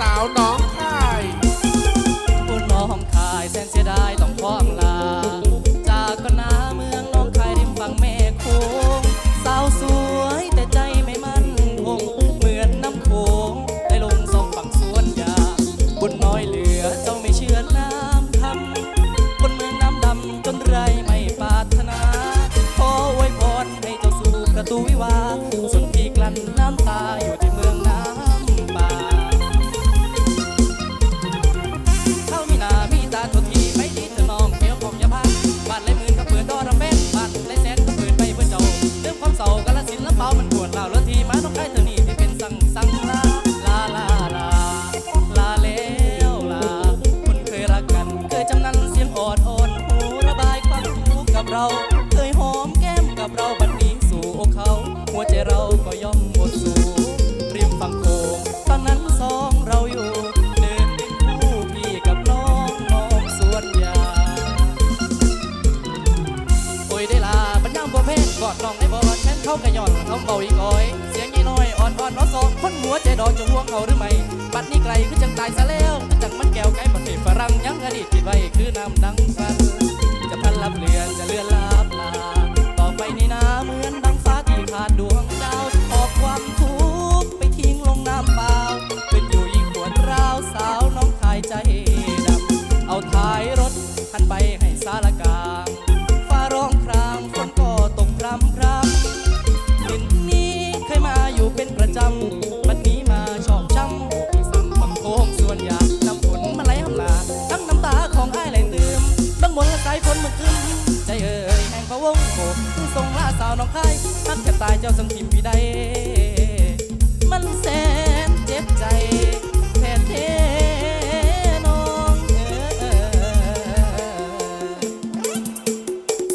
สาวน้องคายคุณน้องคายแสนเสียดายต้องพ้องลา จากก็นาเมืองน้องคายริมฝั่งแม่โค้งสาวสวยแต่ใจไม่มั่นคงเหมือนน้ำโขงได้ลงสองฝั่งสวนยางบุญน้อยเหลือเจ้าไม่เชื่อหน้า เข้ากะย่อนเขาเบาอีกอ้อย เสียงอีน้อยอ่อนอ่อนน้อสองคนหัวใจดอกจะห่วงเขาหรือไม่บัดนี้ไกลคือจังตายซะแล้วคือจังมันแก้วไก่ประเทศฝรั่งยังอดีตคิดไว้คือน้ำดังฟันจะพันลับเรือนจะเลือนลา เป็นประจำบัดนี้มาชอบช้ำฝังบังโค้งส่วนยาน้ำฝนมาไหลหำลาทั้งน้ำตาของอ้ายไหลเติมต้องมนละสายฝนมันขึ้นใจเอ่ยแห่งพระวงโบกคือทรงล่าสาวน้องคายทักแทบตายเจ้าสังทิมพี่ใด